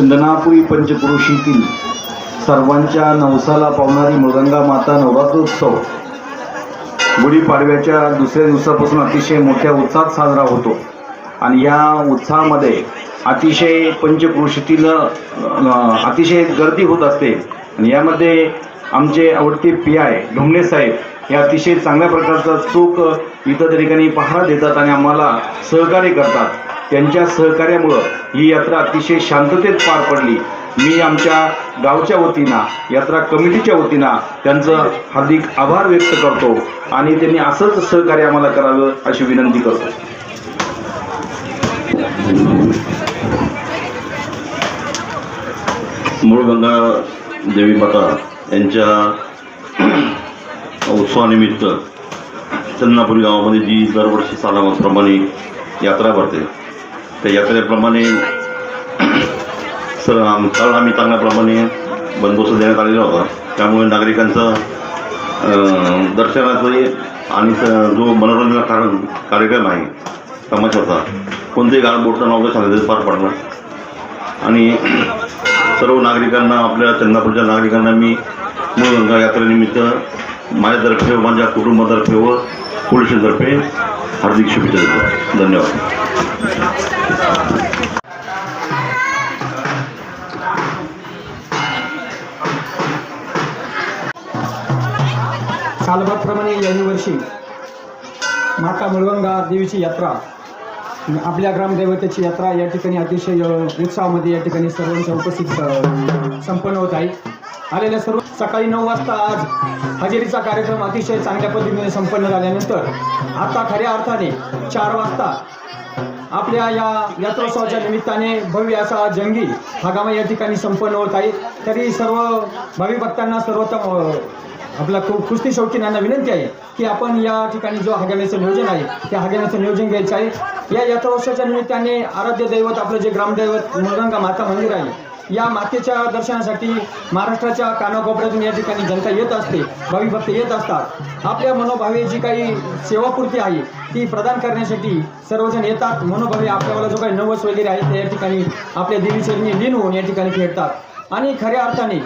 चंदनापुरी पंचक्रोशीतील सर्वांच्या नवसाला पावणारी मृदंगा माता नवरात्रोत्सव. गुढीपाडव्याच्या दुसऱ्या दिवसापासून अतिशय मोठ्या उत्साहात साजरा होतो. आणि या उत्साहामध्ये अतिशय पंचक्रोशीतील अतिशय गर्दी होत असते. आणि यामध्ये आमचे आवडते पी आय ढोमणे साहेब हे अतिशय चांगल्या प्रकारचा चूक इतर ठिकाणी पहारा देतात आणि आम्हाला सहकार्य करतात. त्यांच्या सहकार्यामुळं ही यात्रा अतिशय शांततेत पार पडली. मी आमच्या गावच्या वतीनं यात्रा कमिटीच्या वतीनं त्यांचं हार्दिक आभार व्यक्त करतो आणि त्यांनी असंच सहकार्य आम्हाला करावं अशी विनंती करतो. मूळगंगा देवी माता यांच्या उत्सवानिमित्त चन्नापुरी गावामध्ये जी दरवर्षी सालामाप्रमाणे यात्रा भरते त्या यात्रेप्रमाणे सर काल आम्ही चांगल्याप्रमाणे बंदोबस्त देण्यात आलेला होता त्यामुळे नागरिकांचं दर्शनाचंही आणि स- जो मनोरंजन कारण कार्यक्रम आहे तमाशाचा कोणतेही गाणं बोटं नव्हतं सांगितलं पार पडणार आणि सर्व नागरिकांना आपल्या चंद्रापूरच्या नागरिकांना मी मूळ गंगा यात्रेनिमित्त माझ्यातर्फे माझ्या कुटुंबातर्फे व पोलिसांतर्फे हार्दिक शुभेच्छा देतो धन्यवाद कालबाप्रमाणे याही वर्षी माता मुळगंगा देवीची यात्रा आपल्या ग्रामदैवतेची यात्रा या ठिकाणी अतिशय उत्साहामध्ये या ठिकाणी सर्वांच्या उपस्थित संपन्न होत आहे. आलेल्या सर्व सकाळी नऊ वाजता आज हजेरीचा कार्यक्रम अतिशय चांगल्या पद्धतीने संपन्न झाल्यानंतर आता खऱ्या अर्थाने चार वाजता आपल्या या यात्रोत्सवाच्या निमित्ताने भव्य असा जंगी हगामा या ठिकाणी संपन्न होत आहे. तरी सर्व भावी भक्तांना सर्वोत्तम आपला कु कुस्ती शौकीनांना विनंती आहे की आपण या ठिकाणी जो हगाम्याचं नियोजन आहे त्या हगाम्याचं नियोजन घ्यायचं आहे. या यात्रोत्सवाच्या निमित्ताने आराध्य दैवत आपलं जे ग्रामदैवत मुलगंगा माता मंदिर आहे या मातेच्या दर्शनासाठी महाराष्ट्राच्या कानाकोपऱ्यातून या ठिकाणी जनता येत असते. भावी भक्त येत असतात. आपल्या मनोभावे जी काही सेवापूर्ती आहे ती प्रदान करण्यासाठी सर्वजण येतात. मनोभावे आपल्याला जो काही नवस वगैरे आहे ते या ठिकाणी आपल्या देवीचरणी लीन होऊन या ठिकाणी खेळतात आणि खऱ्या अर्थाने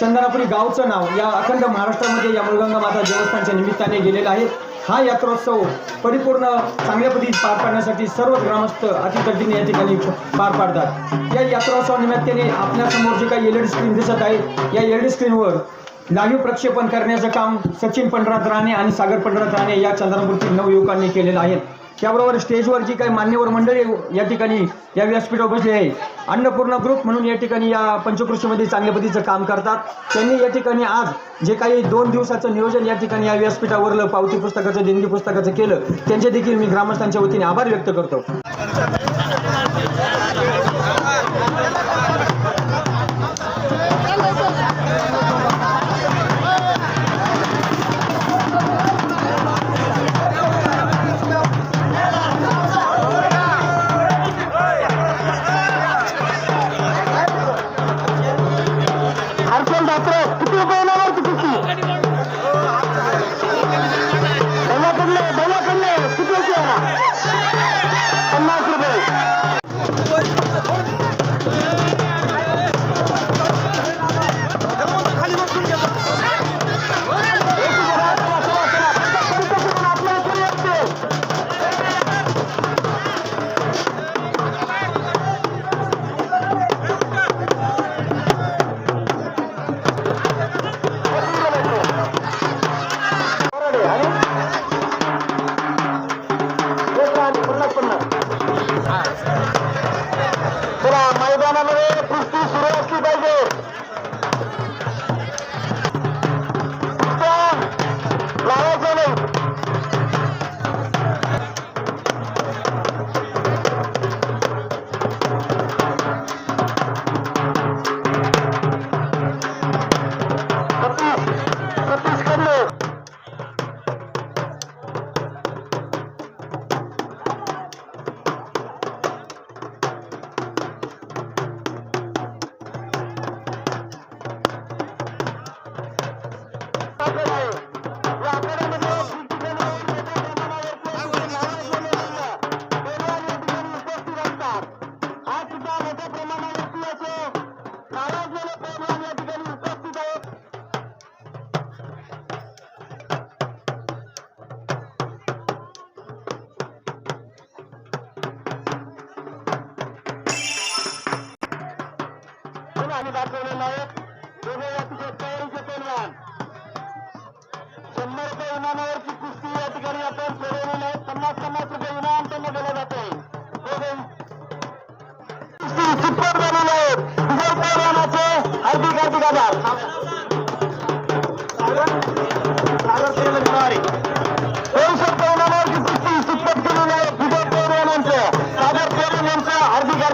चंदनापुरी गावचं नाव या अखंड महाराष्ट्रामध्ये या मुळगंगा माता देवस्थानच्या निमित्ताने गेलेलं आहे. हा यात्रोत्सव परिपूर्ण चांगल्या पद्धतीत पार पाडण्यासाठी सर्व ग्रामस्थ अतितटीने या ठिकाणी पार पाडतात. या यात्रोत्सवानिमित्ताने आपल्यासमोर जे काही एल ई डी स्क्रीन दिसत आहे या एल ई डी स्क्रीनवर लाईव्ह प्रक्षेपण करण्याचं काम सचिन पंढरात राणे आणि सागर पंढरात राणे या चंद्रपूरतील नवयुवकांनी केलेलं आहे. त्याबरोबर स्टेजवर जी काही मान्यवर मंडळी या ठिकाणी या व्यासपीठावर बसली आहे अन्नपूर्णा ग्रुप म्हणून या ठिकाणी या पंचकृषीमध्ये चांगल्या पद्धतीचं काम करतात. त्यांनी या ठिकाणी आज जे काही दोन दिवसाचं नियोजन या ठिकाणी या व्यासपीठावरलं पावती पुस्तकाचं देणगी पुस्तकाचं केलं त्यांचे देखील मी ग्रामस्थांच्या वतीने आभार व्यक्त करतो. हर्षल ठाकरे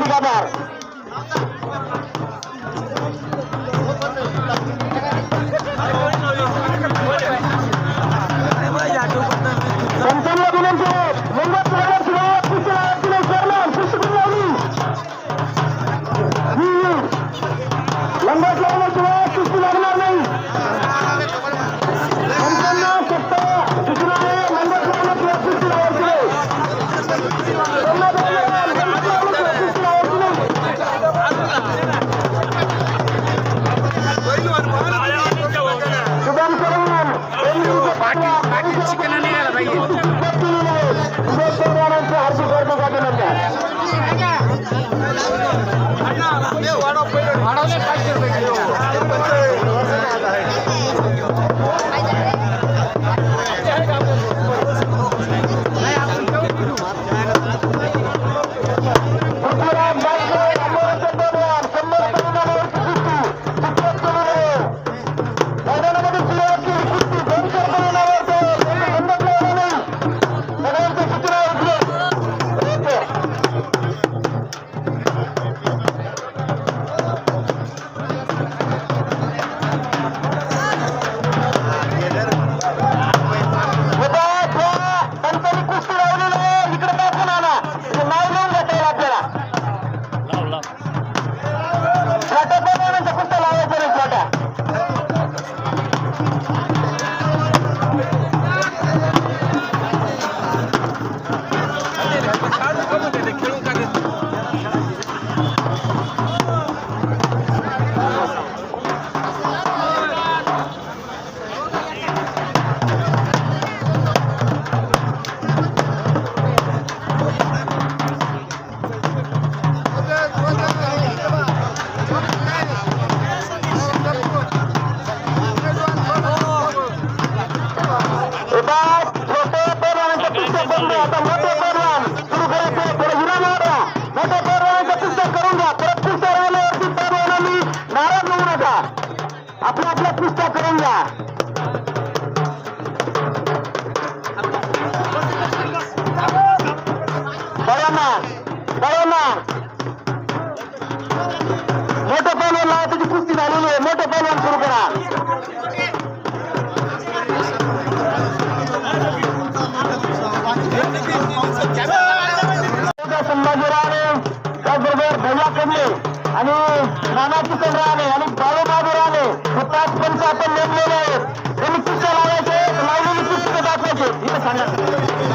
বিঘা পার ભાડો आपल्या आपल्या कृत्या करून घ्या.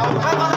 Come on.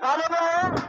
나는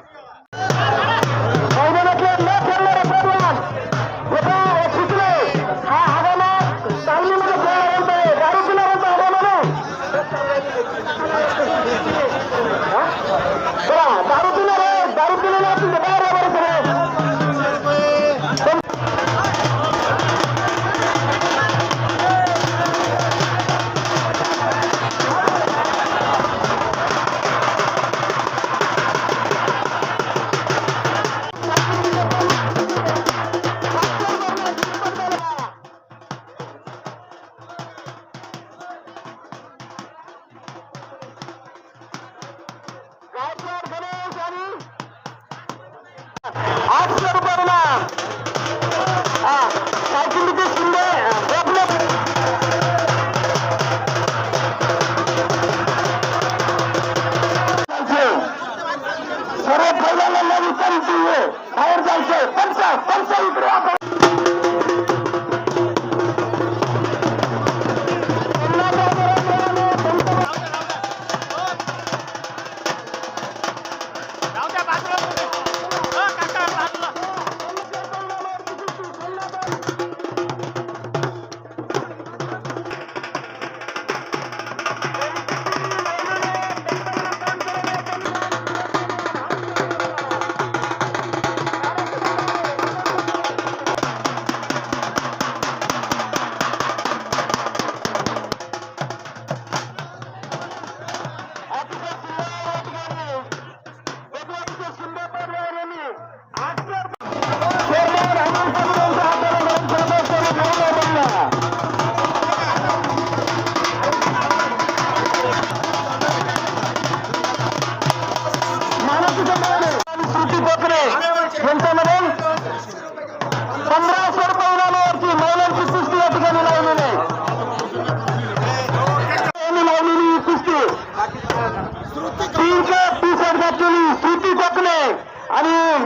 আশ্চর্য না।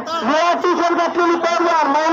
आणि निळा टी शर्ट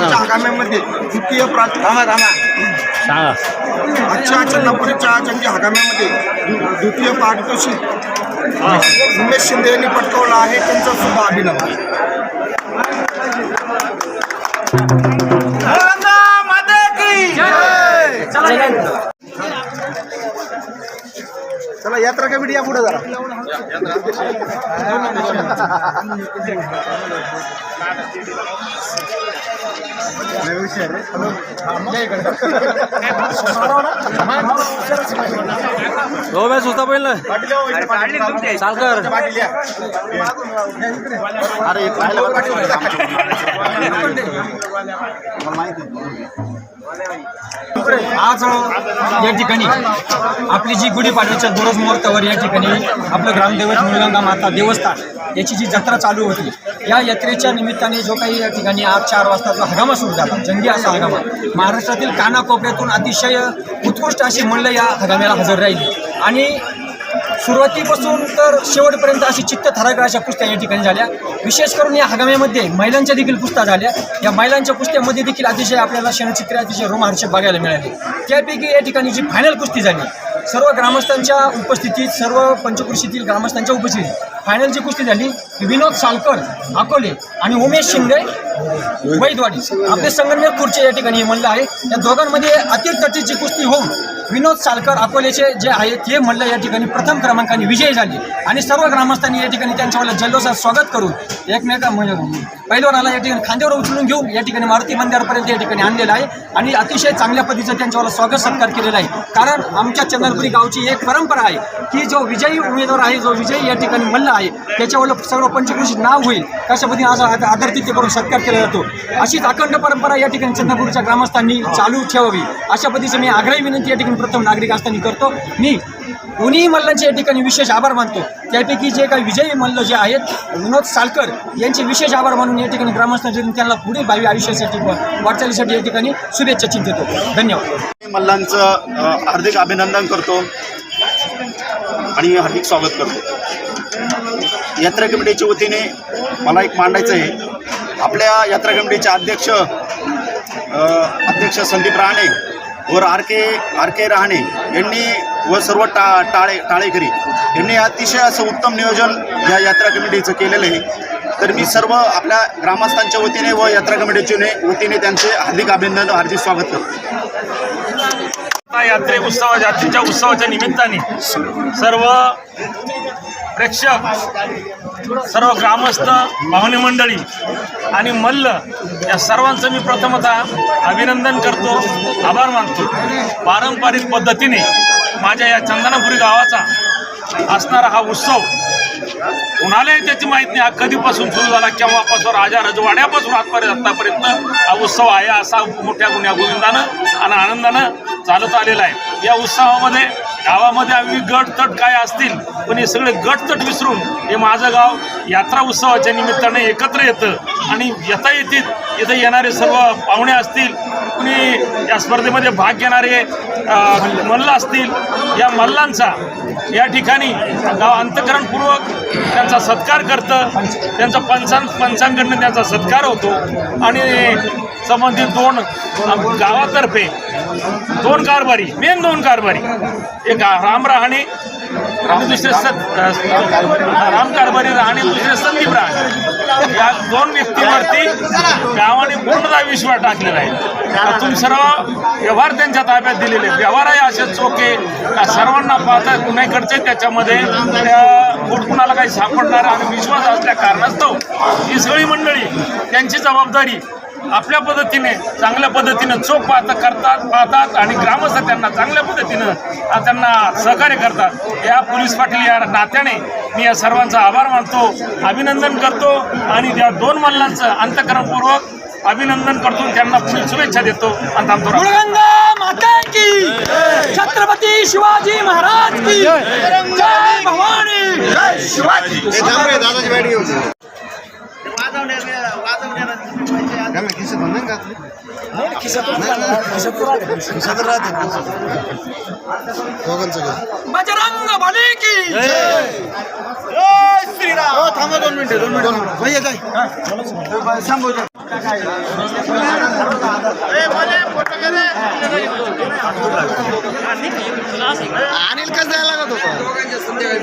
हंगाम्यामध्ये द्वितीय प्रांत आजच्या चंद्रपुरीच्या जंगी हंगाम्यामध्ये द्वि- द्वितीय पारितोषिक उमेश शिंदे यांनी पटकावलं आहे. त्यांचं सुद्धा अभिनंदन. चला यात्रा कमिटी या पुढे जरा. आज या ठिकाणी आपली जी गुढीपाडव्याच्या दुरज मुहूर्तावर या ठिकाणी आपलं ग्रामदैवत मुळगंगा माता देवस्थान याची जी जत्रा चालू होती या यात्रेच्या निमित्ताने जो काही या ठिकाणी आज चार वाजता हंगामा हगामा सुरू झाला जंगी असा हगामा. महाराष्ट्रातील कानाकोपऱ्यातून अतिशय उत्कृष्ट अशी मंडळ या हगाम्याला हजर राहिली. आणि सुरुवातीपासून तर शेवटपर्यंत अशी चित्त थराकर अशा कुस्त्या या ठिकाणी झाल्या. विशेष करून या हगाम्यामध्ये महिलांच्या देखील कुस्त्या झाल्या. या महिलांच्या कुस्त्यामध्ये देखील अतिशय आपल्याला क्षणचित्रे अतिशय रोमहर्षक बघायला मिळाले. त्यापैकी या ठिकाणी जी फायनल कुस्ती झाली सर्व ग्रामस्थांच्या उपस्थितीत सर्व पंचकृषीतील ग्रामस्थांच्या उपस्थितीत फायनलची कुस्ती झाली विनोद सालकर अकोले आणि उमेश शिंदे वैदवाडी. आपले संगमनेर खुर्चे या ठिकाणी म्हणलं आहे. या दोघांमध्ये अतितटीची कुस्ती होऊन विनोद सालकर अकोलेचे जे आहे ते म्हणलं या ठिकाणी प्रथम क्रमांकाने विजयी झाले. आणि सर्व ग्रामस्थांनी या ठिकाणी त्यांच्यावर जल्लोषात स्वागत करून एकमेका म्हणजे पैलवानाला या ठिकाणी खांद्यावर उचलून घेऊन या ठिकाणी मारुती मंदिरापर्यंत या ठिकाणी आणलेलं आहे. आणि अतिशय चांगल्या पद्धतीचं त्यांच्यावर स्वागत सत्कार केलेला आहे. कारण आमच्या चंद्रपुरी गावची एक परंपरा आहे की जो विजयी उमेदवार आहे जो विजयी या ठिकाणी मल्ल आहे त्याच्यावर सर्व पंचकृषी नाव होईल. कशा पद्धतीने आज आद- करून सत्कार केला जातो. अशीच अखंड परंपरा या ठिकाणी चंद्रपूरच्या ग्रामस्थांनी चालू ठेवावी. अशा पद्धतीचं मी आग्रही विनंती या ठिकाणी प्रथम नागरिक असताना करतो. मी दोन्ही मल्लांचे या ठिकाणी विशेष आभार मानतो. त्यापैकी जे काही विजयी मल्ल जे आहेत विनोद सालकर यांचे विशेष आभार मानून या ठिकाणी ग्रामस्थांचे त्यांना पुढील भावी आयुष्यासाठी वाटचालीसाठी या ठिकाणी शुभेच्छा चिंतितो धन्यवाद. मल्लांचं हार्दिक अभिनंदन करतो आणि हार्दिक स्वागत करतो. यात्रा कमिटीच्या वतीने मला एक मांडायचं आहे. आपल्या यात्रा कमिटीचे अध्यक्ष अध्यक्ष संदीप राणे वर R K R K Rahane यांनी व सर्व टा टाळे टाळेकरी यांनी अतिशय असं उत्तम नियोजन या यात्रा कमिटीचं केलेलं आहे. तर मी सर्व आपल्या ग्रामस्थांच्या वतीने व यात्रा कमिटीच्या वतीने त्यांचे हार्दिक अभिनंदन हार्दिक स्वागत करतो. यात्रे उत्सवा यात्रेच्या उत्सवाच्या निमित्ताने सर्व प्रेक्षक सर्व ग्रामस्थ पाहुणे मंडळी आणि मल्ल या सर्वांचं मी प्रथमतः अभिनंदन करतो आभार मानतो. पारंपरिक पद्धतीने माझ्या या चंदनापुरी गावाचा असणारा हा उत्सव कुणालाही त्याची माहीत नाही. हा कधीपासून सुरू झाला केव्हापासून राजा रजवाड्यापासून आजपर्यंत आत्तापर्यंत हा उत्सव आहे असा मोठ्या गुन्ह्या गोविंदानं आणि आनंदानं चालत आलेला आहे. या उत्सवामध्ये गावामध्ये आम्ही गट तट काय असतील पण हे सगळे गट तट विसरून हे माझं गाव यात्रा उत्सवाच्या निमित्ताने एकत्र येतं. आणि येता येतील इथं येणारे सर्व पाहुणे असतील कुणी या स्पर्धेमध्ये भाग घेणारे मल्ल असतील या मल्लांचा या ठिकाणी गाव अंतकरणपूर्वक त्यांचा सत्कार करतं. त्यांचा पंचां पंचांकडनं त्यांचा सत्कार होतो. आणि संबंधित दोन गावातर्फे दोन कारभारी मेन दोन कारभारी. एक राम रहाणे दुसरे राम कारभारी राहणे दुसरे संदीप राहणे. या दोन व्यक्तीवरती गावाने पूर्णतः विश्वास टाकलेला आहे. तुम्ही सर्व व्यवहार त्यांच्या ताब्यात दिलेले व्यवहार आहे असे चोखे का सर्वांना पाहता कुणाकडचे त्याच्यामध्ये त्या कुणाला काही सापडणार आणि विश्वास असल्या कारणास्तव ही सगळी मंडळी त्यांची जबाबदारी आपल्या पद्धतीने चांगल्या पद्धतीनं चोख पाहता करतात पाहतात आणि ग्रामस्थ त्यांना चांगल्या पद्धतीनं त्यांना सहकार्य करतात. या पोलीस पाटील या नात्याने मी या सर्वांचा आभार मानतो अभिनंदन करतो आणि त्या दोन मल्लांचं अंतकरणपूर्वक अभिनंदन करतो त्यांना पुढील शुभेच्छा देतो. आणि थांबतो गंगा माता की छत्रपती शिवाजी महाराज की जय. भवानी. जय शिवाजी बजरंग बली की अनिल कसं द्यायला लागत होता